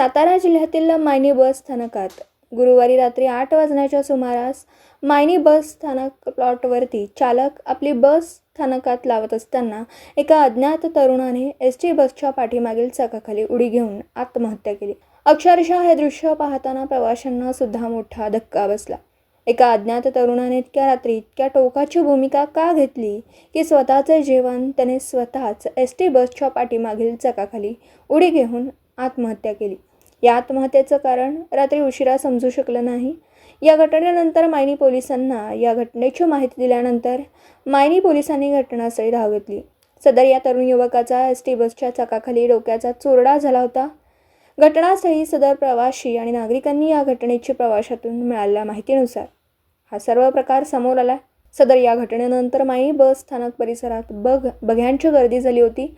सातारा जिल्ह्यातील मायनी बस स्थानकात गुरुवारी रात्री आठ वाजण्याच्या सुमारास मायनी बस स्थानक प्लॉटवरती चालक आपली बस स्थानकात लावत असताना एका अज्ञात तरुणाने एस टी बसच्या पाठीमागील चाकाखाली उडी घेऊन आत्महत्या केली. अक्षरशः हे दृश्य पाहताना प्रवाशांना सुद्धा मोठा धक्का बसला. एका अज्ञात तरुणाने इतक्या रात्री इतक्या टोकाची भूमिका का घेतली की स्वतःचे जीवन त्याने स्वतःच एस टी बसच्या पाठीमागील चाकाखाली उडी घेऊन आत्महत्या केली. या आत्महत्येचं कारण रात्री उशिरा समजू शकलं नाही. या घटनेनंतर मायनी पोलिसांना या घटनेची माहिती दिल्यानंतर मायनी पोलिसांनी घटनास्थळी धाव घेतली. सदर या तरुण युवकाचा एस टी बसच्या चाकाखाली डोक्याचा चोरडा झाला होता. घटनास्थळी सदर प्रवाशी आणि नागरिकांनी या घटनेची प्रवाशातून मिळालेल्या माहितीनुसार हा सर्व प्रकार समोर आला. सदर या घटनेनंतर माई बस स्थानक परिसरात बघ बघ्यांची गर्दी झाली होती.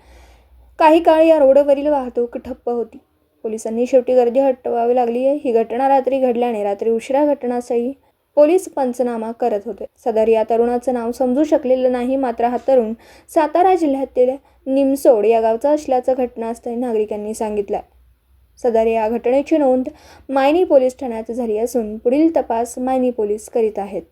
काही काळ या रोडवरील वाहतूक ठप्प होती. पोलिसांनी शेवटी गर्दी हटवावी लागली आहे. ही घटना रात्री घडल्याने रात्री उशिरा घटनास्थळी पोलीस पंचनामा करत होते. सदर या तरुणाचं नाव समजू शकलेलं नाही मात्र हा तरुण सातारा जिल्ह्यातील निमसोड या गावचा असल्याचं घटनास्थळी नागरिकांनी सांगितलं. सदर या घटनेची नोंद मायनी पोलीस ठाण्यात झाली असून पुढील तपास मायनी पोलीस करीत आहेत.